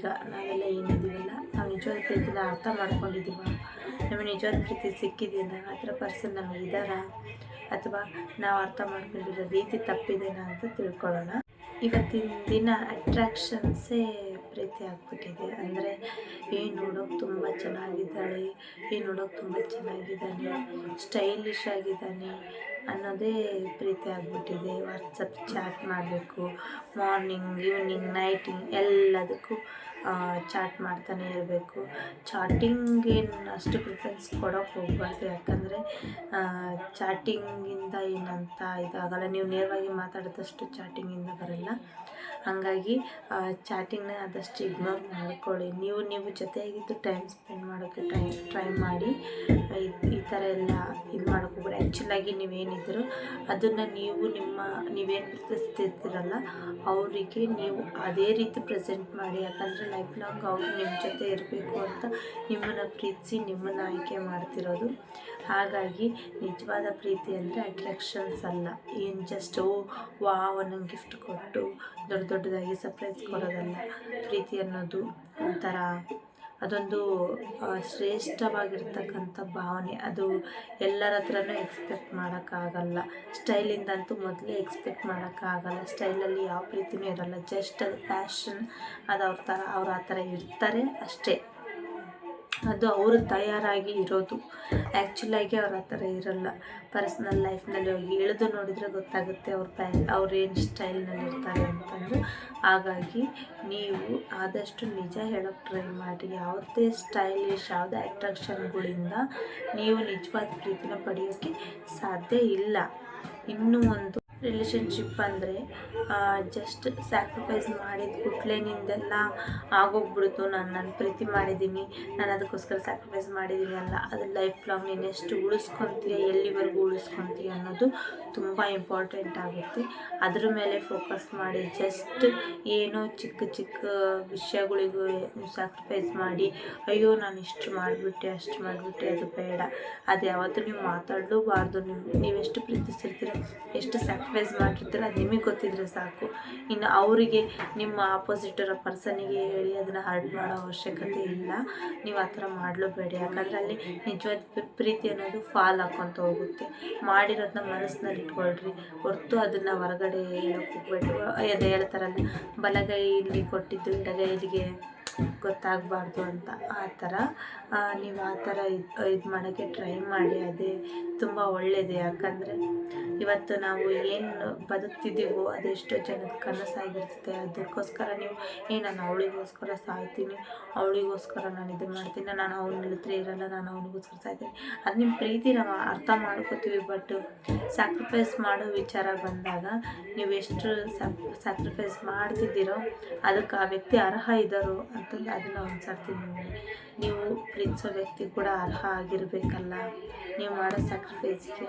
ಈಗ ನಾವೆಲ್ಲ ಏನಿದ್ದೀವಲ್ಲ ನಾವು ನಿಜವಾದ ಪ್ರೀತಿನ ಅರ್ಥ ಮಾಡ್ಕೊಂಡಿದ್ದೀವ. ನಮಗೆ ನಿಜವಾದ ಪ್ರೀತಿ ಸಿಕ್ಕಿದೆಯಾ ಆ ಥರ ಪರ್ಸನ್ ನಮಗೆ ಇದ್ದಾರಾ? ಅಥವಾ ನಾವು ಅರ್ಥ ಮಾಡ್ಕೊಂಡಿರೋ ರೀತಿ ತಪ್ಪಿದೆನಾ ಅಂತ ತಿಳ್ಕೊಳ್ಳೋಣ. ಇವತ್ತಿನ ದಿನ ಅಟ್ರಾಕ್ಷನ್ಸೇ ಪ್ರೀತಿ ಆಗಿಬಿಟ್ಟಿದೆ. ಅಂದರೆ ಈ ನೋಡೋಕೆ ತುಂಬ ಚೆನ್ನಾಗಿದ್ದಾಳೆ ಈ ನೋಡೋಕೆ ತುಂಬ ಚೆನ್ನಾಗಿದ್ದಾನೆ ಸ್ಟೈಲಿಶ್ ಆಗಿದ್ದಾನೆ ಅನ್ನೋದೇ ಪ್ರೀತಿ ಆಗಿಬಿಟ್ಟಿದೆ. ವಾಟ್ಸಪ್ ಚಾಟ್ ಮಾಡಬೇಕು ಮಾರ್ನಿಂಗ್ ಈವ್ನಿಂಗ್ ನೈಟಿಂಗ್ ಎಲ್ಲದಕ್ಕೂ ಚಾಟ್ ಮಾಡ್ತಾನೆ ಇರಬೇಕು. ಚಾಟಿಂಗ್ ಏನು ಅಷ್ಟು ಪ್ರಿಫರೆನ್ಸ್ ಕೊಡೋಕೆ ಹೋಗ್ಬಾರ್ದು. ಯಾಕಂದರೆ ಚಾಟಿಂಗಿಂದ ಏನಂತ ಇದಾಗಲ್ಲ. ನೀವು ನೇರವಾಗಿ ಮಾತಾಡಿದಷ್ಟು ಚಾಟಿಂಗಿಂದ ಬರಲ್ಲ. ಹಾಗಾಗಿ ಚಾಟಿಂಗ್ನ ಆದಷ್ಟು ಇಗ್ನೋರ್ ಮಾಡ್ಕೊಳ್ಳಿ. ನೀವು ನೀವು ಜೊತೆಗಿದ್ದು ಟೈಮ್ ಸ್ಪೆಂಡ್ ಮಾಡೋಕ್ಕೆ ಟ್ರೈ ಟ್ರೈ ಮಾಡಿ. ಈ- ಥರ ಎಲ್ಲ ಇದು ಮಾಡೋಕೆ ಹೋಗ್ಬೇಡಿ. ಆ್ಯಕ್ಚುಲಾಗಿ ನೀವೇನಿದ್ರು ಅದನ್ನು ನೀವು ನಿಮ್ಮ, ನೀವೇನು ಪ್ರೀತಿಸ್ತಿರ್ತೀರಲ್ಲ ಅವರಿಗೆ ನೀವು ಅದೇ ರೀತಿ ಪ್ರೆಸೆಂಟ್ ಮಾಡಿ. ಯಾಕಂದರೆ ಲೈಫ್ ಲಾಂಗ್ ಅವ್ರು ನಿಮ್ಮ ಜೊತೆ ಇರಬೇಕು ಅಂತ ನಿಮ್ಮನ್ನು ಪ್ರೀತಿಸಿ ನಿಮ್ಮನ್ನು ಆಯ್ಕೆ ಮಾಡ್ತಿರೋದು. ಹಾಗಾಗಿ ನಿಜವಾದ ಪ್ರೀತಿ ಅಂದರೆ ಅಟ್ರ್ಯಾಕ್ಷನ್ಸ್ ಅಲ್ಲ. ಏನು ಜಸ್ಟ್ ವಾವ್ ನಂಗೆ ಗಿಫ್ಟ್ ಕೊಟ್ಟು ದೊಡ್ಡ ದೊಡ್ಡದಾಗಿ ಸರ್ಪ್ರೈಸ್ ಕೊಡೋದಲ್ಲ. ಪ್ರೀತಿ ಅನ್ನೋದು ಒಂಥರ ಅದೊಂದು ಶ್ರೇಷ್ಠವಾಗಿರ್ತಕ್ಕಂಥ ಭಾವನೆ. ಅದು ಎಲ್ಲರ ಹತ್ರನೂ ಎಕ್ಸ್ಪೆಕ್ಟ್ ಮಾಡೋಕ್ಕಾಗಲ್ಲ. ಸ್ಟೈಲಿಂದಂತೂ ಮೊದಲೇ ಎಕ್ಸ್ಪೆಕ್ಟ್ ಮಾಡೋಕ್ಕಾಗಲ್ಲ. ಸ್ಟೈಲಲ್ಲಿ ಯಾವ ಪ್ರೀತಿನೂ ಇರಲ್ಲ. ಜಸ್ಟ್ ಅದು ಪ್ಯಾಷನ್ ಅದು ಅವ್ರ ಥರ ಅವ್ರು ಆ ಥರ ಇರ್ತಾರೆ ಅಷ್ಟೇ. ಅದು ಅವರು ತಯಾರಾಗಿ ಇರೋದು. ಆ್ಯಕ್ಚುಲಾಗಿ ಅವ್ರು ಆ ಥರ ಇರೋಲ್ಲ ಪರ್ಸ್ನಲ್ ಲೈಫ್ನಲ್ಲಿ ಹೋಗಿ ಇಳಿದು ನೋಡಿದರೆ ಗೊತ್ತಾಗುತ್ತೆ ಅವ್ರ ಪ್ಯಾ, ಅವ್ರು ಏನು ಸ್ಟೈಲ್ನಲ್ಲಿ ಇರ್ತಾರೆ ಅಂತಂದು. ಹಾಗಾಗಿ ನೀವು ಆದಷ್ಟು ನಿಜ ಹೇಳೋಕ್ಕೆ ಟ್ರೈ ಮಾಡಿ. ಯಾವುದೇ ಸ್ಟೈಲಿಶ್ ಯಾವುದೇ ಅಟ್ರಾಕ್ಷನ್ಗಳಿಂದ ನೀವು ನಿಜವಾದ ಪ್ರೀತಿನ ಪಡೆಯೋಕ್ಕೆ ಸಾಧ್ಯ ಇಲ್ಲ. ಇನ್ನೂ ಒಂದು ರಿಲೇಷನ್ಶಿಪ್ ಅಂದರೆ ಜಸ್ಟ್ ಸ್ಯಾಕ್ರಿಫೈಸ್ ಮಾಡಿದ ಕೂಡಲೇ ನಿಂದೆಲ್ಲ ಆಗೋಗ್ಬಿಡ್ತು. ನಾನು ನಾನು ಪ್ರೀತಿ ಮಾಡಿದ್ದೀನಿ ನಾನು ಅದಕ್ಕೋಸ್ಕರ ಸ್ಯಾಕ್ರಿಫೈಸ್ ಮಾಡಿದ್ದೀನಿ ಅಲ್ಲ. ಅದು ಲೈಫ್ ಲಾಂಗ್ ನೀನು ಎಷ್ಟು ಉಳಿಸ್ಕೊತೀಯ, ಎಲ್ಲಿವರೆಗೂ ಉಳಿಸ್ಕೊತೀಯ ಅನ್ನೋದು ತುಂಬ ಇಂಪಾರ್ಟೆಂಟ್ ಆಗುತ್ತೆ. ಅದ್ರ ಮೇಲೆ ಫೋಕಸ್ ಮಾಡಿ ಜಸ್ಟ್ ಏನೋ ಚಿಕ್ಕ ಚಿಕ್ಕ ವಿಷಯಗಳಿಗೂ ಸ್ಯಾಕ್ರಿಫೈಸ್ ಮಾಡಿ, ಅಯ್ಯೋ, ನಾನು ಇಷ್ಟು ಮಾಡಿಬಿಟ್ಟೆ, ಅಷ್ಟು ಮಾಡಿಬಿಟ್ಟೆ, ಅದು ಬೇಡ. ಅದು ಯಾವತ್ತೂ ನೀವು ಮಾತಾಡಲೂಬಾರ್ದು. ನೀವು, ನೀವೆಷ್ಟು ಪ್ರೀತಿಸಿರ್ತೀರ, ಎಷ್ಟು ಸ್ಯಾಕ್ರಿಫೈಸ್ ಮಾಡಿರ್ತೀರ ಅದು ನಿಮಗೆ ಗೊತ್ತಿದ್ರೆ ಸಾಕು. ಇನ್ನು ಅವರಿಗೆ ನಿಮ್ಮ ಆಪೋಸಿಟ್ ಇರೋ ಪರ್ಸನಿಗೆ ಹೇಳಿ ಅದನ್ನು ಹರ್ಟ್ ಮಾಡೋ ಅವಶ್ಯಕತೆ ಇಲ್ಲ. ನೀವು ಆ ಥರ ಮಾಡಲೂಬೇಡಿ. ಯಾಕಂದರೆ ಅಲ್ಲಿ ನಿಜವಾದ ಪ್ರೀತಿ ಅನ್ನೋದು ಫಾಲ್ ಹಾಕ್ಕೊತ ಹೋಗುತ್ತೆ. ಮಾಡಿರೋದನ್ನ ಮನಸ್ಸಿನಲ್ಲಿ ಇಟ್ಕೊಳ್ರಿ. ಹೊರತು ಅದನ್ನು ಹೊರಗಡೆ ಹೋಗ್ಬೇಡಿ. ಅದು ಹೇಳ್ತಾರಲ್ಲ ಬಲಗೈ ಇಲ್ಲಿ ಕೊಟ್ಟಿದ್ದು, ಎಡಗೈಲಿಗೆ ಗೊತ್ತಾಗಬಾರ್ದು ಅಂತ ಆ ಥರ ನೀವು ಆ ಥರ ಇದು ಇದು ಮಾಡೋಕ್ಕೆ ಟ್ರೈ ಮಾಡಿ, ಅದೇ ತುಂಬ ಒಳ್ಳೆಯದು ಯಾಕಂದರೆ ಇವತ್ತು ನಾವು ಏನು ಬದುಕ್ತಿದ್ದೀವೋ ಅದೆಷ್ಟೋ ಜನದ ಕನಸಾಗಿರ್ತದೆ ಅದಕ್ಕೋಸ್ಕರ ನೀವು, ಏ, ನಾನು ಅವಳಿಗೋಸ್ಕರ ಸಾಯ್ತೀನಿ, ಅವಳಿಗೋಸ್ಕರ ನಾನು ಇದು ಮಾಡ್ತೀನಿ, ನಾನು ಅವನ ಹತ್ರ ಇರಲ್ಲ, ನಾನು ಅವನಿಗೋಸ್ಕರ ಸಾಯ್ತೀನಿ. ಅದು ನಿಮ್ಮ ಪ್ರೀತಿ, ನಾವು ಅರ್ಥ ಮಾಡ್ಕೋತೀವಿ. ಬಟ್ ಸ್ಯಾಕ್ರಿಫೈಸ್ ಮಾಡೋ ವಿಚಾರ ಬಂದಾಗ ನೀವು ಎಷ್ಟು ಸ್ಯಾಕ್ರಿಫೈಸ್ ಮಾಡ್ತಿದ್ದೀರೋ, ಅದಕ್ಕೆ ಆ ವ್ಯಕ್ತಿ ಅರ್ಹ ಇದ್ದಾರೋ ಅಂತಂದು ಅದನ್ನು ಒಂದು ನೋಡಿ ನೀವು ಪ್ರೀತಿಸೋ ವ್ಯಕ್ತಿ ಕೂಡ ಅರ್ಹ ಆಗಿರಬೇಕಲ್ಲ, ನೀವು ಮಾಡೋ ಸ್ಯಾಕ್ರಿಫೈಸ್ಗೆ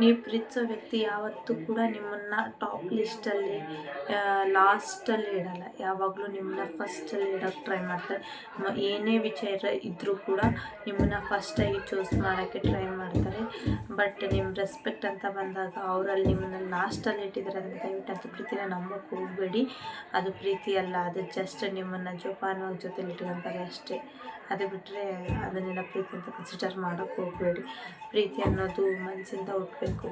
ನೀವು ಪ್ರೀತಿಸೋ ವ್ಯಕ್ತಿ ಯಾವತ್ತೂ ಕೂಡ ನಿಮ್ಮನ್ನು ಟಾಪ್ ಲಿಸ್ಟಲ್ಲಿ ಲಾಸ್ಟಲ್ಲಿ ಇಡಲ್ಲ. ಯಾವಾಗಲೂ ನಿಮ್ಮನ್ನ ಫಸ್ಟಲ್ಲಿ ಇಡೋಕ್ಕೆ ಟ್ರೈ ಮಾಡ್ತಾರೆ. ಏನೇ ವಿಚಾರ ಇದ್ದರೂ ಕೂಡ ನಿಮ್ಮನ್ನು ಫಸ್ಟಾಗಿ ಚೂಸ್ ಮಾಡೋಕ್ಕೆ ಟ್ರೈ ಮಾಡ್ತಾರೆ. ಬಟ್ ನಿಮ್ಮ ರೆಸ್ಪೆಕ್ಟ್ ಅಂತ ಬಂದಾಗ ಅವರಲ್ಲಿ ನಿಮ್ಮನ್ನ ಲಾಸ್ಟಲ್ಲಿ ಇಟ್ಟಿದ್ದಾರೆ, ಅದನ್ನು ದಯವಿಟ್ಟು ಅದು ಪ್ರೀತಿನ ನಂಬಕ್ಕೆ ಹೋಗಬೇಡಿ. ಅದು ಪ್ರೀತಿ ಅಲ್ಲ, ಅದು ಜಸ್ಟ್ ನಿಮ್ಮನ್ನು ಜೋಪಾನವಾಗಿ ಜೊತೆಲಿ ಇಟ್ಕೊಂತಾರೆ ಅಷ್ಟೇ. ಅದು ಬಿಟ್ಟರೆ ಅದನ್ನೆಲ್ಲ ಪ್ರೀತಿ ಅಂತ ಕನ್ಸಿಡರ್ ಮಾಡೋಕ್ಕೆ ಹೋಗಬೇಡಿ. ಪ್ರೀತಿ ಅನ್ನೋದು ಮನಸ್ಸಿಂದ ಹುಟ್ಟಬೇಕು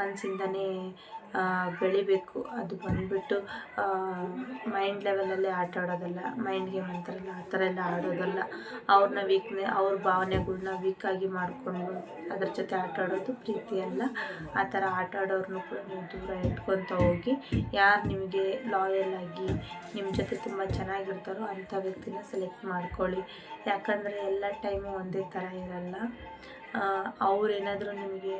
ಮನಸ್ಸಿಂದನೇ ಬೆಳಿಬೇಕು. ಅದು ಬಂದುಬಿಟ್ಟು ಮೈಂಡ್ ಲೆವೆಲಲ್ಲೇ ಆಟ ಆಡೋದಲ್ಲ. ಮೈಂಡ್ ಗೇಮ್ ಅಂತಾರಲ್ಲ, ಆ ಥರ ಎಲ್ಲ ಆಡೋದಲ್ಲ. ಅವ್ರನ್ನ ವೀಕ್ನೆ ಅವ್ರ ಭಾವನೆಗಳ್ನ ವೀಕಾಗಿ ಮಾಡಿಕೊಂಡು, ಅದ್ರ ಜೊತೆ ಆಟ ಆಡೋದು ಪ್ರೀತಿ ಅಲ್ಲ. ಆ ಥರ ಆಟ ಆಡೋರ್ನು ಕೂಡ ನೀವು ದೂರ ಇಟ್ಕೊತ ಹೋಗಿ, ಯಾರು ನಿಮಗೆ ಲಾಯಲ್ ಆಗಿ ನಿಮ್ಮ ಜೊತೆ ತುಂಬ ಚೆನ್ನಾಗಿರ್ತಾರೋ ಅಂಥ ವ್ಯಕ್ತಿನ ಸೆಲೆಕ್ಟ್ ಮಾಡ್ಕೊಳ್ಳಿ. ಯಾಕಂದರೆ ಎಲ್ಲ ಟೈಮು ಒಂದೇ ಥರ ಇರಲ್ಲ. ಅವ್ರೇನಾದರೂ ನಿಮಗೆ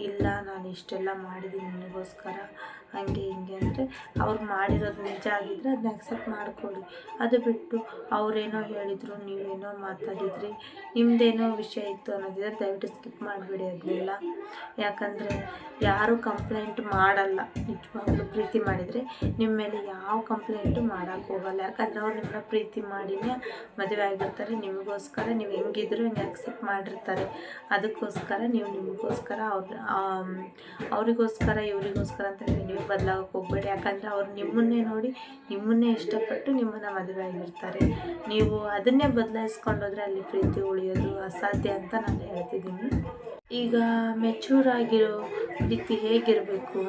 ಇಲ್ಲ ನಾನು ಇಷ್ಟೆಲ್ಲ ಮಾಡಿದ್ದೀನಿ ನಿನಗೋಸ್ಕರ ಹಾಗೆ ಹಿಂಗೆ ಅಂದರೆ ಅವ್ರು ಮಾಡಿರೋದು ನಿಜ ಆಗಿದ್ದರೆ ಅದನ್ನ ಅಕ್ಸೆಪ್ಟ್ ಮಾಡಿಕೊಳ್ಳಿ. ಅದು ಬಿಟ್ಟು ಅವರೇನೋ ಹೇಳಿದರು, ನೀವೇನೋ ಮಾತಾಡಿದ್ರಿ ನಿಮ್ಮದೇನೋ ವಿಷಯ ಇತ್ತು ಅನ್ನೋದಿದ್ರೆ ದಯವಿಟ್ಟು ಸ್ಕಿಪ್ ಮಾಡಿಬಿಡಿ ಅದನ್ನೆಲ್ಲ. ಯಾಕಂದರೆ ಯಾರೂ ಕಂಪ್ಲೇಂಟ್ ಮಾಡಲ್ಲ. ನಿಜವಾಗ್ಲೂ ಪ್ರೀತಿ ಮಾಡಿದರೆ ನಿಮ್ಮ ಮೇಲೆ ಯಾವ ಕಂಪ್ಲೇಂಟು ಮಾಡೋಕ್ಕೆ ಹೋಗಲ್ಲ. ಯಾಕಂದರೆ ಅವ್ರು ನಿಮ್ಮನ್ನ ಪ್ರೀತಿ ಮಾಡಿನೇ ಮದುವೆ ಆಗಿರ್ತಾರೆ. ನಿಮಗೋಸ್ಕರ ನೀವು ಹೆಂಗಿದ್ರು ಹಿಂಗೆ ಅಕ್ಸೆಪ್ಟ್ ಮಾಡಿರ್ತಾರೆ. ಅದಕ್ಕೋಸ್ಕರ ನೀವು ನಿಮಗೋಸ್ಕರ ಅವ್ರ ಅವರಿಗೋಸ್ಕರ ಇವರಿಗೋಸ್ಕರ ಅಂತ ನೀವು ಬದಲಾಗಕ್ಕೆ ಹೋಗ್ಬೇಡಿ. ಯಾಕಂದರೆ ಅವ್ರು ನಿಮ್ಮನ್ನೇ ನೋಡಿ, ನಿಮ್ಮನ್ನೇ ಇಷ್ಟಪಟ್ಟು ನಿಮ್ಮನ್ನು ಮದುವೆ ಆಗಿರ್ತಾರೆ ನೀವು ಅದನ್ನೇ ಬದಲಾಯಿಸ್ಕೊಂಡೋದ್ರೆ ಅಲ್ಲಿ ಪ್ರೀತಿ ಉಳಿಯೋದು ಅಸಾಧ್ಯ ಅಂತ ನಾನು ಹೇಳ್ತಿದ್ದೀನಿ. ಈಗ ಮೆಚೂರ್ ಆಗಿರೋ ಪ್ರೀತಿ ಹೇಗಿರಬೇಕು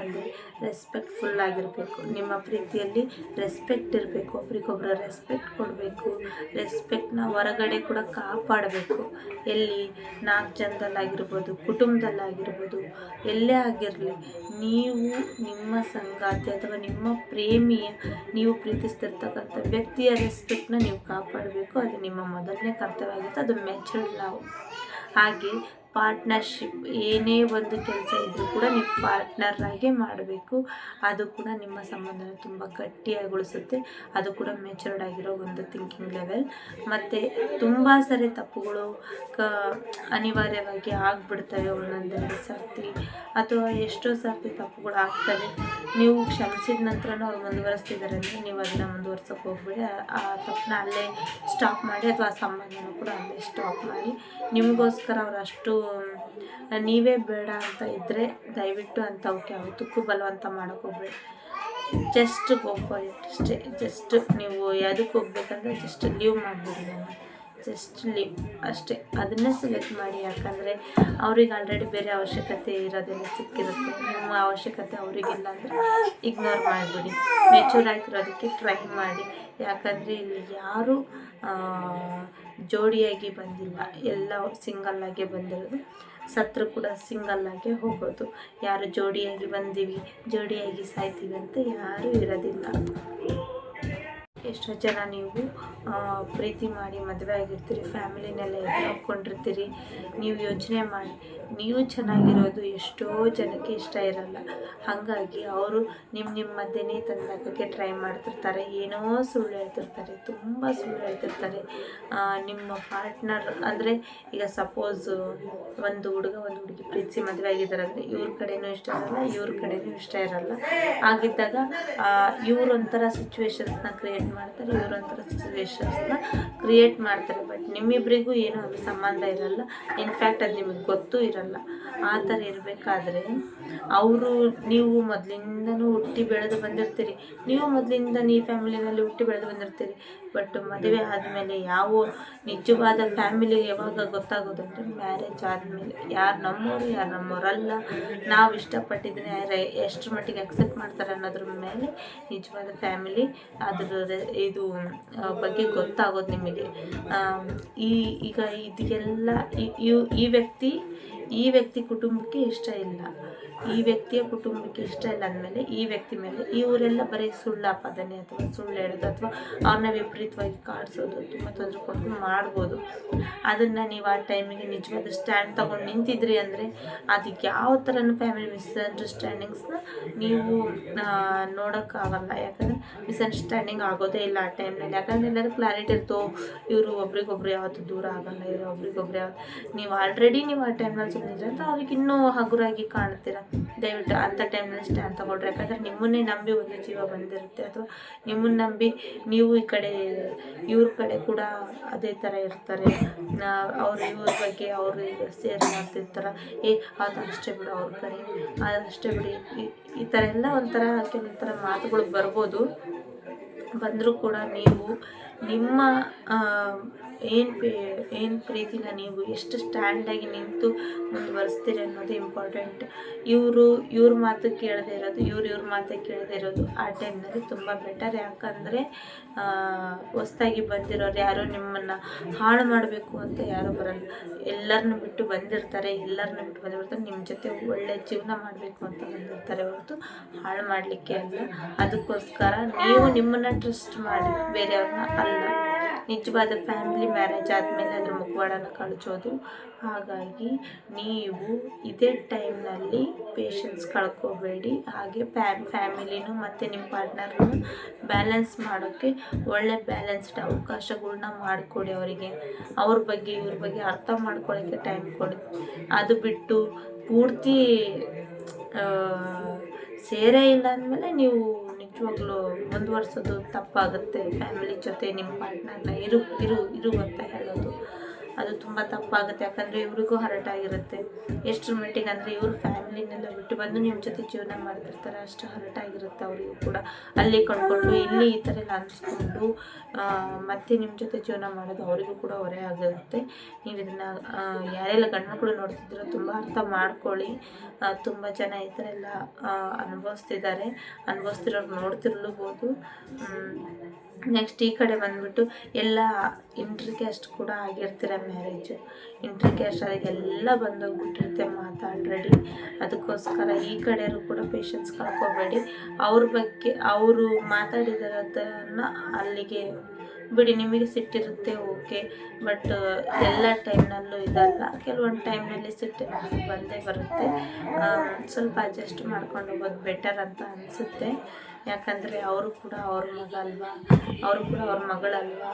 ಅಂದರೆ ರೆಸ್ಪೆಕ್ಟ್ಫುಲ್ ಆಗಿರಬೇಕು. ನಿಮ್ಮ ಪ್ರೀತಿಯಲ್ಲಿ ರೆಸ್ಪೆಕ್ಟ್ ಇರಬೇಕು. ಒಬ್ರಿಗೊಬ್ರು ರೆಸ್ಪೆಕ್ಟ್ ಕೊಡಬೇಕು. ರೆಸ್ಪೆಕ್ಟ್ನ ಹೊರಗಡೆ ಕೂಡ ಕಾಪಾಡಬೇಕು. ಎಲ್ಲಿ ನಾಲ್ಕು ಜನದಲ್ಲಾಗಿರ್ಬೋದು ಕುಟುಂಬದಲ್ಲಾಗಿರ್ಬೋದು ಎಲ್ಲೇ ಆಗಿರಲಿ, ನೀವು ನಿಮ್ಮ ಸಂಗಾತಿ ಅಥವಾ ನಿಮ್ಮ ಪ್ರೇಮಿಯ ನೀವು ಪ್ರೀತಿಸ್ತಿರ್ತಕ್ಕಂಥ ವ್ಯಕ್ತಿಯ ರೆಸ್ಪೆಕ್ಟ್ನ ನೀವು ಕಾಪಾಡಬೇಕು. ಅದು ನಿಮ್ಮ ಮೊದಲನೇ ಕರ್ತವ್ಯ ಆಗಿತ್ತು ಅದು ಮೆಚೂರ್ಡ್ ನಾವು ಹಾಗೆ ಪಾರ್ಟ್ನರ್ಶಿಪ್ ಏನೇ ಒಂದು ಕೆಲಸ ಇದ್ದರೂ ಕೂಡ ನೀವು ಪಾರ್ಟ್ನರಾಗೆ ಮಾಡಬೇಕು. ಅದು ಕೂಡ ನಿಮ್ಮ ಸಂಬಂಧನ ತುಂಬ ಗಟ್ಟಿಯಾಗೊಳಿಸುತ್ತೆ. ಅದು ಕೂಡ ಮೆಚೂರ್ಡ್ ಆಗಿರೋ ಒಂದು ಥಿಂಕಿಂಗ್ ಲೆವೆಲ್ ಮತ್ತು ತುಂಬ ಸರಿ ತಪ್ಪುಗಳು ಕ ಅನಿವಾರ್ಯವಾಗಿ ಆಗಿಬಿಡ್ತವೆ ಒಂದೊಂದೆರಡು ಸರ್ತಿ. ಅಥವಾ ಎಷ್ಟೋ ಸರ್ತಿ ತಪ್ಪುಗಳು ಆಗ್ತವೆ. ನೀವು ಕ್ಷಮಿಸಿದ ನಂತರನೂ ಅವ್ರು ಮುಂದುವರೆಸ್ತಿದ್ದಾರೆ ಅಂದರೆ ನೀವು ಅದನ್ನು ಮುಂದುವರ್ಸೋಕೆ ಹೋಗ್ಬೇಡಿ. ಆ- ತಪ್ಪನ್ನ ಅಲ್ಲೇ ಸ್ಟಾಪ್ ಮಾಡಿ ಅಥವಾ ಆ ಸಂಬಂಧನೂ ಕೂಡ ಅಲ್ಲೇ ಸ್ಟಾಪ್ ಮಾಡಿ. ನಿಮಗೋಸ್ಕರ ಅವ್ರು ಅಷ್ಟು ನೀವೇ ಬೇಡ ಅಂತ ಇದ್ದರೆ ದಯವಿಟ್ಟು ಅಂಥವಕ್ಕೆ ತುಕ್ಕು ಬಲವಂತ ಮಾಡೋಕೆ ಹೋಗ್ಬೇಡಿ. ಜಸ್ಟ್ ಫಾರ್ ಇಟ್ ಅಷ್ಟೇ. ಜಸ್ಟ್ ನೀವು ಯಾವುದಕ್ಕೆ ಹೋಗ್ಬೇಕಂದ್ರೆ ಜಸ್ಟ್ ಲೀವ್ ಮಾಡಿಬಿಡಿ ಜಸ್ಟ್ ಲೀವ್ ಅಷ್ಟೇ. ಅದನ್ನೇ ಸೆಲೆಕ್ಟ್ ಮಾಡಿ. ಯಾಕಂದರೆ ಅವ್ರಿಗೆ ಆಲ್ರೆಡಿ ಬೇರೆ ಅವಶ್ಯಕತೆ ಇರೋದೆಲ್ಲ ಸಿಕ್ಕಿರುತ್ತೆ. ನಿಮ್ಮ ಅವಶ್ಯಕತೆ ಅವರಿಗಿಲ್ಲ ಅಂದರೆ ಇಗ್ನೋರ್ ಮಾಡಿಬಿಡಿ. ಮೆಚೂರ್ ಆಗಿರೋದಕ್ಕೆ ಟ್ರೈ ಮಾಡಿ. ಯಾಕಂದರೆ ಇಲ್ಲಿ ಯಾರೂ ಜೋಡಿಯಾಗಿ ಬಂದಿಲ್ಲ. ಎಲ್ಲ ಸಿಂಗಲ್ ಆಗೇ ಬಂದಿರೋದು. ಸತ್ರ ಕೂಡ ಸಿಂಗಲ್ ಆಗೇ ಹೋಗೋದು. ಯಾರು ಜೋಡಿಯಾಗಿ ಬಂದೀವಿ, ಜೋಡಿಯಾಗಿ ಸಾಯ್ತೀವಿ ಅಂತ ಯಾರೂ ಇರೋದಿಲ್ಲ. ಎಷ್ಟೋ ಜನ ನೀವು ಪ್ರೀತಿ ಮಾಡಿ ಮದುವೆ ಆಗಿರ್ತೀರಿ, ಫ್ಯಾಮಿಲಿನೆಲ್ಲ ನೋಡ್ಕೊಂಡಿರ್ತೀರಿ ನೀವು ಯೋಚನೆ ಮಾಡಿ. ನೀವು ಚೆನ್ನಾಗಿರೋದು ಎಷ್ಟೋ ಜನಕ್ಕೆ ಇಷ್ಟ ಇರಲ್ಲ. ಹಾಗಾಗಿ ಅವರು ನಿಮ್ಮ ನಿಮ್ಮ ಮಧ್ಯೆನೇ ತಂದಾಕೋಕ್ಕೆ ಟ್ರೈ ಮಾಡ್ತಿರ್ತಾರೆ. ಏನೋ ಸುಳ್ಳು ಹೇಳ್ತಿರ್ತಾರೆ, ತುಂಬ ಸುಳ್ಳು ಹೇಳ್ತಿರ್ತಾರೆ. ನಿಮ್ಮ ಪಾರ್ಟ್ನರ್ ಅಂದರೆ ಈಗ ಸಪೋಸ್ ಒಂದು ಹುಡುಗ, ಒಂದು ಹುಡುಗಿ ಪ್ರೀತಿಸಿ ಮದುವೆ ಆಗಿದ್ದಾರೆ ಇವ್ರ ಕಡೆನೂ ಇಷ್ಟ ಇರಲ್ಲ, ಇವ್ರ ಕಡೆಯೂ ಇಷ್ಟ ಇರಲ್ಲ. ಆಗಿದ್ದಾಗ ಇವರೊಂಥರ ಸಿಚುವೇಶನ್ಸ್ನ ಕ್ರಿಯೇಟ್ ಮಾಡ್ತಾರೆ ಇವ್ರೊಂಥರ ಸಿಚುವೇಶನ್ಸ್ನ ಕ್ರಿಯೇಟ್ ಮಾಡ್ತಾರೆ. ಬಟ್ ನಿಮ್ಮಿಬ್ಬರಿಗೂ ಏನೂ ಒಂದು ಸಂಬಂಧ ಇರಲ್ಲ. ಇನ್ಫ್ಯಾಕ್ಟ್ ಅದು ನಿಮಗೆ ಗೊತ್ತೂ ಇರಲ್ಲ. ಆ ಥರ ಇರಬೇಕಾದ್ರೆ ಅವರು ನೀವು ಮೊದಲಿಂದನೂ ಹುಟ್ಟಿ ಬೆಳೆದು ಬಂದಿರ್ತೀರಿ. ನೀವು ಮೊದಲಿಂದ ಈ ಫ್ಯಾಮಿಲಿನಲ್ಲಿ ಹುಟ್ಟಿ ಬೆಳೆದು ಬಂದಿರ್ತೀರಿ. ಬಟ್ ಮದುವೆ ಆದಮೇಲೆ ಯಾವ ನಿಜವಾದ ಫ್ಯಾಮಿಲಿ ಯಾವಾಗ ಗೊತ್ತಾಗೋದು ಅಂದರೆ ಮ್ಯಾರೇಜ್ ಆದಮೇಲೆ. ಯಾರು ನಮ್ಮವರು ಯಾರು ನಮ್ಮವರಲ್ಲ ನಾವು ಇಷ್ಟಪಟ್ಟಿದ್ರೆ ಯಾರು ಎಷ್ಟರ ಮಟ್ಟಿಗೆ ಅಕ್ಸೆಪ್ಟ್ ಮಾಡ್ತಾರೆ ಅನ್ನೋದ್ರ ಮೇಲೆ ನಿಜವಾದ ಫ್ಯಾಮಿಲಿ ಅದರ ಇದು ಬಗ್ಗೆ ಗೊತ್ತಾಗೋದು ನಿಮಗೆ. ಈ, ಈಗ ಇದಕ್ಕೆಲ್ಲ ಈ ವ್ಯಕ್ತಿ ಈ ವ್ಯಕ್ತಿ ಕುಟುಂಬಕ್ಕೆ ಇಷ್ಟ ಇಲ್ಲ. ಈ ವ್ಯಕ್ತಿಯ ಕುಟುಂಬಕ್ಕೆ ಇಷ್ಟ ಇಲ್ಲ ಅಂದಮೇಲೆ ಈ ವ್ಯಕ್ತಿ ಮೇಲೆ ಇವರೆಲ್ಲ ಬರೀ ಸುಳ್ಳಾಪಾದನೆ ಅಥವಾ ಸುಳ್ಳು ಹೇಳೋದು ಅಥವಾ ಅವ್ರನ್ನ ವಿಪರೀತವಾಗಿ ಕಾಡಿಸೋದು, ತುಂಬ ತೊಂದರೆ ಕೊಟ್ಟು ಮಾಡ್ಬೋದು. ಅದನ್ನು ನೀವು ಆ ಟೈಮಿಗೆ ನಿಜವಾದ ಸ್ಟ್ಯಾಂಡ್ ತೊಗೊಂಡು ನಿಂತಿದ್ರಿ ಅಂದರೆ ಅದಕ್ಕೆ ಯಾವ ಥರನೂ ಫ್ಯಾಮಿಲಿ ಮಿಸ್ಅಂಡರ್ಸ್ಟ್ಯಾಂಡಿಂಗ್ಸ್ನ ನೀವು ನೋಡೋಕ್ಕಾಗಲ್ಲ ಯಾಕಂದರೆ ಮಿಸ್ಅಂಡರ್ಸ್ಟ್ಯಾಂಡಿಂಗ್ ಆಗೋದೇ ಇಲ್ಲ ಆ ಟೈಮ್ನಲ್ಲಿ ಯಾಕಂದರೆ ಎಲ್ಲರೂ ಕ್ಲಾರಿಟಿ ಇರ್ತೋ ಇವರು ಒಬ್ರಿಗೊಬ್ರು ಯಾವತ್ತೂ ದೂರ ಆಗಲ್ಲ, ಇವರು ಒಬ್ರಿಗೊಬ್ರು ಯಾವತ್ತು ನೀವು ಆಲ್ರೆಡಿ ನೀವು ಆ ಟೈಮ್ನಲ್ಲಿ ಸುಮ್ಮನಿದ್ರೆ ಅಂತ ಅವ್ರಿಗೆ ಇನ್ನೂ ಹಗುರಾಗಿ ಕಾಣ್ತೀರ ದಯವಿಟ್ಟು ಅಂಥ ಟೈಮ್ನಲ್ಲಿ ಸ್ಟ್ಯಾಂಡ್ ತೊಗೊಳ್ರಿ. ಯಾಕಂದರೆ ನಿಮ್ಮನ್ನೇ ನಂಬಿ ಒಂದು ಜೀವ ಬಂದಿರುತ್ತೆ. ಅಥವಾ ನಿಮ್ಮನ್ನ ನಂಬಿ ನೀವು ಈ ಕಡೆ, ಇವ್ರ ಕಡೆ ಕೂಡ ಅದೇ ಥರ ಇರ್ತಾರೆ. ಅವ್ರು ಇವ್ರ ಬಗ್ಗೆ ಅವರು ಸೇರ್ ಮಾಡ್ತಿರ್ತಾರೆ ಏ, ಅದು ಅಷ್ಟೇ ಬಿಡು ಅವ್ರ ಕಡೆ. ಅದು ಅಷ್ಟೇ ಬಿಡಿ. ಈ- ಥರ ಎಲ್ಲ ಒಂಥರ ಕೆಲವೊಂಥರ ಥರ ಮಾತುಗಳು ಬರ್ಬೋದು. ಬಂದರೂ ಕೂಡ ನೀವು ನಿಮ್ಮ ಏನು ಏನು ಪ್ರೀತಿನ ನೀವು ಎಷ್ಟು ಸ್ಟ್ಯಾಂಡಾಗಿ ನಿಂತು ಮುಂದುವರಿಸ್ತೀರಿ ಅನ್ನೋದು ಇಂಪಾರ್ಟೆಂಟ್ ಇವರು, ಇವ್ರ ಮಾತು ಕೇಳದೇ ಇರೋದು, ಇವ್ರು ಇವ್ರ ಮಾತು ಕೇಳದೇ ಇರೋದು ಆ ಟೈಮ್ನಲ್ಲಿ ತುಂಬ ಬೆಟರ್ ಯಾಕಂದರೆ ಹೊಸ್ದಾಗಿ ಬಂದಿರೋರು ಯಾರು, ನಿಮ್ಮನ್ನು ಹಾಳು ಮಾಡಬೇಕು ಅಂತ ಯಾರು ಬರಲ್ಲ. ಎಲ್ಲರನ್ನೂ ಬಿಟ್ಟು ಬಂದಿರ್ತಾರೆ ಎಲ್ಲರನ್ನೂ ಬಿಟ್ಟು ಬಂದಿರ್ತಾರೆ ನಿಮ್ಮ ಜೊತೆ ಒಳ್ಳೆ ಜೀವನ ಮಾಡಬೇಕು ಅಂತ ಬಂದಿರ್ತಾರೆ ಹೊರತು ಹಾಳು ಮಾಡಲಿಕ್ಕೆ ಅಲ್ಲ. ಅದಕ್ಕೋಸ್ಕರ ನೀವು ನಿಮ್ಮನ್ನು ಟ್ರಸ್ಟ್ ಮಾಡಿ, ಬೇರೆಯವ್ರನ್ನ ಅಲ್ಲ. ನಿಜವಾದ ಫ್ಯಾಮಿಲಿ ಮ್ಯಾರೇಜ್ ಆದಮೇಲೆ ಅದ್ರ ಮುಖವಾಡನ ಕಳಿಸೋದು. ಹಾಗಾಗಿ ನೀವು ಇದೇ ಟೈಮ್ನಲ್ಲಿ ಪೇಷನ್ಸ್ ಕಳ್ಕೋಬೇಡಿ. ಹಾಗೆ ಫ್ಯಾಮ್, ಫ್ಯಾಮಿಲಿನೂ ಮತ್ತು ನಿಮ್ಮ ಪಾರ್ಟ್ನರ್ನು ಬ್ಯಾಲೆನ್ಸ್ ಮಾಡೋಕ್ಕೆ ಒಳ್ಳೆ ಬ್ಯಾಲೆನ್ಸ್ಡ್ ಅವಕಾಶಗಳ್ನ ಮಾಡಿಕೊಡಿ ಅವರಿಗೆ. ಅವ್ರ ಬಗ್ಗೆ, ಇವ್ರ ಬಗ್ಗೆ ಅರ್ಥ ಮಾಡ್ಕೊಳ್ಳೋಕ್ಕೆ ಟೈಮ್ ಕೊಡಿ. ಅದು ಬಿಟ್ಟು ಪೂರ್ತಿ ಸೇರೇ ಇಲ್ಲ ಅಂದಮೇಲೆ ನೀವು ನಿಜವಾಗ್ಲೂ ಮುಂದುವರ್ಸೋದು ತಪ್ಪಾಗುತ್ತೆ. ಫ್ಯಾಮಿಲಿ ಜೊತೆ ನಿಮ್ಮ ಪಾರ್ಟ್ನರ್ನ ಇರು ಇರು ಇರು ಅಂತ ಹೇಳೋದು. ಅದು ತುಂಬ ತಪ್ಪಾಗುತ್ತೆ. ಯಾಕಂದರೆ ಇವ್ರಿಗೂ ಹರಟ್ ಆಗಿರುತ್ತೆ. ಎಷ್ಟರ ಮಟ್ಟಿಗೆ ಅಂದರೆ ಇವ್ರ ಫ್ಯಾಮಿಲಿನೆಲ್ಲ ಬಿಟ್ಟು ಬಂದು ನಿಮ್ಮ ಜೊತೆ ಜೀವನ ಮಾಡ್ತಿರ್ತಾರೆ, ಅಷ್ಟು ಹರಟ್ ಆಗಿರುತ್ತೆ ಅವರಿಗೂ ಕೂಡ. ಅಲ್ಲಿ ಕಳ್ಕೊಂಡು ಇಲ್ಲಿ ಈ ಥರ ಎಲ್ಲ ಅನಿಸ್ಕೊಂಡು ಮತ್ತೆ ನಿಮ್ಮ ಜೊತೆ ಜೀವನ ಮಾಡೋದು ಅವರಿಗೂ ಕೂಡ ಹೊರೆ ಆಗಿರುತ್ತೆ ನೀವು ಇದನ್ನು ಯಾರೆಲ್ಲ ಗಂಡು ನೋಡ್ತಿದ್ದೀರೋ ತುಂಬ ಅರ್ಥ ಮಾಡ್ಕೊಳ್ಳಿ. ತುಂಬ ಜನ ಈ ಥರ ಎಲ್ಲ ಅನುಭವಿಸ್ತಿದ್ದಾರೆ. ಅನುಭವಿಸ್ತಿರೋರು ನೋಡ್ತಿರ್ಲೂಬೋದು. ನೆಕ್ಸ್ಟ್ ಈ ಕಡೆ ಬಂದ್ಬಿಟ್ಟು ಎಲ್ಲ ಇಂಟ್ರಿ ಕ್ಯಾಸ್ಟ್ ಕೂಡ ಆಗಿರ್ತೀರ ಮ್ಯಾರೇಜು ಇಂಟ್ರಿ ಕ್ಯಾಸ್ಟ್ ಅದಕ್ಕೆಲ್ಲ ಬಂದೋಗ್ಬಿಟ್ಟಿರುತ್ತೆ ಮಾತು ಆಲ್ರೆಡಿ ಅದಕ್ಕೋಸ್ಕರ ಈ ಕಡೆಯವರು ಕೂಡ ಪೇಷನ್ಸ್ ಕಳ್ಕೊಬೇಡಿ. ಅವ್ರ ಬಗ್ಗೆ, ಅವರು ಮಾತಾಡಿರೋದನ್ನು ಅಲ್ಲಿಗೆ ಬಿಡಿ, ನಿಮಗೆ ಸಿಟ್ಟಿರುತ್ತೆ, ಓಕೆ. ಬಟ್ ಎಲ್ಲ ಟೈಮ್ನಲ್ಲೂ ಇದಲ್ಲ. ಕೆಲವೊಂದು ಟೈಮ್ನಲ್ಲಿ ಸಿಟ್ಟು ಬಂದೇ ಬರುತ್ತೆ. ಸ್ವಲ್ಪ ಅಡ್ಜಸ್ಟ್ ಮಾಡ್ಕೊಂಡು ಹೋಗೋದು ಬೆಟರ್ ಅಂತ ಅನಿಸುತ್ತೆ. ಯಾಕಂದರೆ ಅವರು ಕೂಡ ಅವ್ರ ಮಗ ಅಲ್ವಾ? ಅವರು ಕೂಡ ಅವ್ರ ಮಗಳಲ್ವಾ?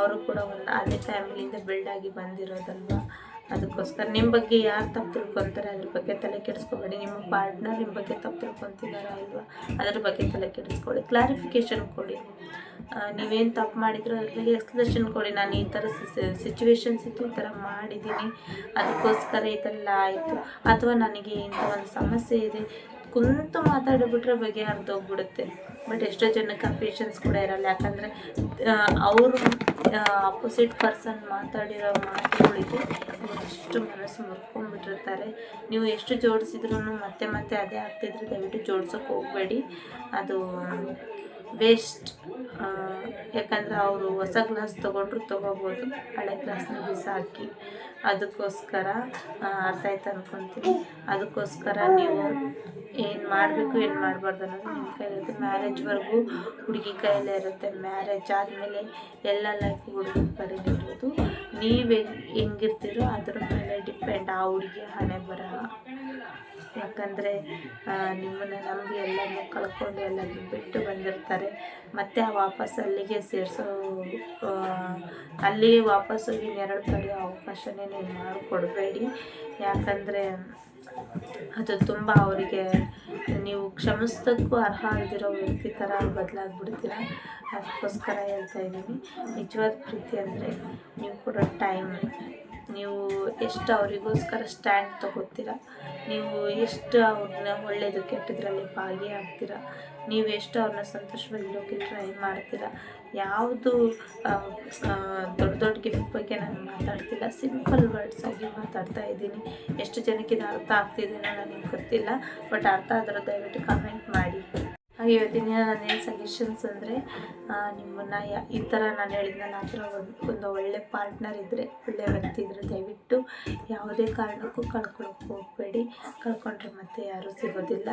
ಅವರು ಕೂಡ ಒಂದು, ಅದೇ ಫ್ಯಾಮಿಲಿಯಿಂದ ಬಿಲ್ಡಾಗಿ ಬಂದಿರೋದಲ್ವಾ? ಅದಕ್ಕೋಸ್ಕರ ನಿಮ್ಮ ಬಗ್ಗೆ ಯಾರು ತಪ್ಪು ತಿಳ್ಕೊತಾರೆ, ಅದ್ರ ಬಗ್ಗೆ ತಲೆ ಕೆಡಿಸ್ಕೊಬೇಡಿ. ನಿಮ್ಮ ಪಾರ್ಟ್ನರ್ ನಿಮ್ಮ ಬಗ್ಗೆ ತಪ್ಪು ತಿಳ್ಕೊತಿದಾರ ಅಲ್ವಾ ಅದ್ರ ಬಗ್ಗೆ ತಲೆ ಕೆಡಿಸ್ಕೊಳ್ಳಿ. ಕ್ಲಾರಿಫಿಕೇಷನ್ ಕೊಡಿ. ನೀವೇನು ತಪ್ಪು ಮಾಡಿದ್ರು ಬಗ್ಗೆ ಎಕ್ಸ್ಪ್ಲೇಷನ್ ಕೊಡಿ. ನಾನು ಈ ಥರ ಸಿಚುವೇಶನ್ಸ್ ಇತ್ತು, ಈ ಥರ ಮಾಡಿದ್ದೀನಿ ಅದಕ್ಕೋಸ್ಕರ ಈ ಥರ ಆಯಿತು. ಅಥವಾ ನನಗೆ ಇಂಥ ಒಂದು ಸಮಸ್ಯೆ ಇದೆ ಕುಂತು ಮಾತಾಡಿಬಿಟ್ರೆ ಬಗೆಹರಿದೋಗ್ಬಿಡುತ್ತೆ ಬಟ್ ಎಷ್ಟೋ ಜನಕ್ಕೆ ಪೇಷನ್ಸ್ ಕೂಡ ಇರಲ್ಲ. ಯಾಕಂದರೆ ಅವರು ಅಪೋಸಿಟ್ ಪರ್ಸನ್ ಮಾತಾಡಿರೋ ಮಾತುಗಳಿಗೆ ಅಷ್ಟು ಮನಸ್ಸು ಮುರ್ಕೊಂಡ್ಬಿಟ್ಟಿರ್ತಾರೆ. ನೀವು ಎಷ್ಟು ಜೋಡಿಸಿದ್ರು ಮತ್ತೆ ಮತ್ತೆ ಅದೇ ಆಗ್ತಿದ್ರೆ ದಯವಿಟ್ಟು ಜೋಡ್ಸೋಕೆ ಹೋಗಬೇಡಿ. ಅದು ವೇಸ್ಟ್ ಯಾಕಂದರೆ ಅವರು ಹೊಸ ಗ್ಲಾಸ್ ತೊಗೊಂಡ್ರು ತೊಗೋಬೋದು. ಹಳೆ ಗ್ಲಾಸ್ನ ಬಿಸಾಕಿ ಅದಕ್ಕೋಸ್ಕರ ಅರ್ಥ ಆಯ್ತು ಅಂದ್ಕೊತೀನಿ ಅದಕ್ಕೋಸ್ಕರ ನೀವು ಏನು ಮಾಡಬೇಕು, ಏನು ಮಾಡಬಾರ್ದು ಅನ್ನೋದು ನಿಮ್ಮ ಕೈಲಿರುತ್ತೆ. ಮ್ಯಾರೇಜ್ವರೆಗೂ ಹುಡುಗಿ ಕೈಯಲ್ಲೇ ಇರುತ್ತೆ. ಮ್ಯಾರೇಜ್ ಆದಮೇಲೆ ಎಲ್ಲ ಲೈಫ್ ಹುಡುಗಿ ಕಡೆಗೆ ಇರೋದು. ನೀವು ಹೆಂಗಿರ್ತೀರೋ ಅದ್ರ ಮೇಲೆ ಡಿಪೆಂಡ್ ಆ ಹುಡುಗಿ ಹಣೆ ಬರಹ ಯಾಕಂದರೆ ನಿಮ್ಮನ್ನು ನಂಬಿ ಎಲ್ಲನೂ ಕಳ್ಕೊಂಡು ಎಲ್ಲನೂ ಬಿಟ್ಟು ಬಂದಿರ್ತಾರೆ. ಮತ್ತೆ ಆ ವಾಪಸ್ ಅಲ್ಲಿಗೆ ಸೇರಿಸೋ ಅಲ್ಲಿ ವಾಪಸ್ ಹೋಗಿ ನೆರಳು ಪಡೆಯೋ ಅವಕಾಶನೇ ನೀವು ಮಾಡಿಕೊಡಬೇಡಿ. ಯಾಕಂದರೆ, ಅದು ತುಂಬ ಅವರಿಗೆ, ನೀವು ಕ್ಷಮಿಸೋದಕ್ಕೂ ಅರ್ಹ ಆಗಿರೋ ವ್ಯಕ್ತಿ ಥರ ಬದಲಾಗ್ಬಿಡ್ತೀರ? ಅದಕ್ಕೋಸ್ಕರ ಹೇಳ್ತಾ ಇದ್ದೀನಿ. ನಿಜವಾದ ಪ್ರೀತಿ ಅಂದರೆ, ನೀವು ಕೊಡೋ ಟೈಮ್ ನೀವು ಎಷ್ಟು ಅವರಿಗೋಸ್ಕರ ಸ್ಟ್ಯಾಂಡ್ ತಗೋತೀರ, ನೀವು ಎಷ್ಟು ಅವ್ರನ್ನ ಒಳ್ಳೆಯದು ಕೆಟ್ಟದ್ರಲ್ಲಿ ಭಾಗಿಯಾಗ್ತೀರ, ನೀವು ಎಷ್ಟು ಅವ್ರನ್ನ ಸಂತೋಷವಾಗಿರೋಕ್ಕೆ ಟ್ರೈ ಮಾಡ್ತೀರಾ, ಯಾವುದು ದೊಡ್ಡ ದೊಡ್ಡ ಗಿಫ್ಟ್ ಬಗ್ಗೆ ನಾನು ಮಾತಾಡ್ತಿಲ್ಲ ಸಿಂಪಲ್ ವರ್ಡ್ಸ್ ಆಗಿ ಮಾತಾಡ್ತಾ ಇದ್ದೀನಿ. ಎಷ್ಟು ಜನಕ್ಕೆ ಇದು ಅರ್ಥ ಆಗ್ತಿದೆ ನನಗೆ ಗೊತ್ತಿಲ್ಲ ಬಟ್ ಅರ್ಥ ಆದರೂ ದಯವಿಟ್ಟು ಕಮೆಂಟ್ ಮಾಡಿ. ಹಾಗೆ ಇವತ್ತಿನ ದಿನ ಏನು ಸಜೆಷನ್ಸ್ ಅಂದರೆ ನಿಮ್ಮನ್ನು ಈ ಥರ ನಾನು ಹೇಳಿದ ನನ್ನ ಹತ್ರ ಒಂದು ಒಳ್ಳೆ ಪಾರ್ಟ್ನರ್ ಇದ್ದರೆ ಒಳ್ಳೆ ವ್ಯಕ್ತಿ ಇದ್ದರೆ ದಯವಿಟ್ಟು ಯಾವುದೇ ಕಾರಣಕ್ಕೂ ಕಳ್ಕೊಳಕ್ಕೆ ಹೋಗಬೇಡಿ. ಕಳ್ಕೊಂಡ್ರೆ ಮತ್ತೆ ಯಾರೂ ಸಿಗೋದಿಲ್ಲ.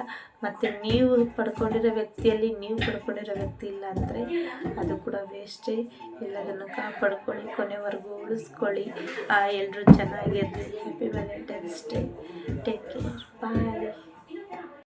ಮತ್ತು ನೀವು ಪಡ್ಕೊಂಡಿರೋ ವ್ಯಕ್ತಿಯಲ್ಲಿ ನೀವು ಪಡ್ಕೊಂಡಿರೋ ವ್ಯಕ್ತಿ ಇಲ್ಲ ಅಂದರೆ ಅದು ಕೂಡ ವೇಸ್ಟೇ ಎಲ್ಲದನ್ನು ಕಾಪಾಡ್ಕೊಳ್ಳಿ, ಕೊನೆವರೆಗೂ ಉಳಿಸ್ಕೊಳ್ಳಿ. ಎಲ್ಲರೂ ಚೆನ್ನಾಗಿರಲಿ happy Valentine's Day take care bye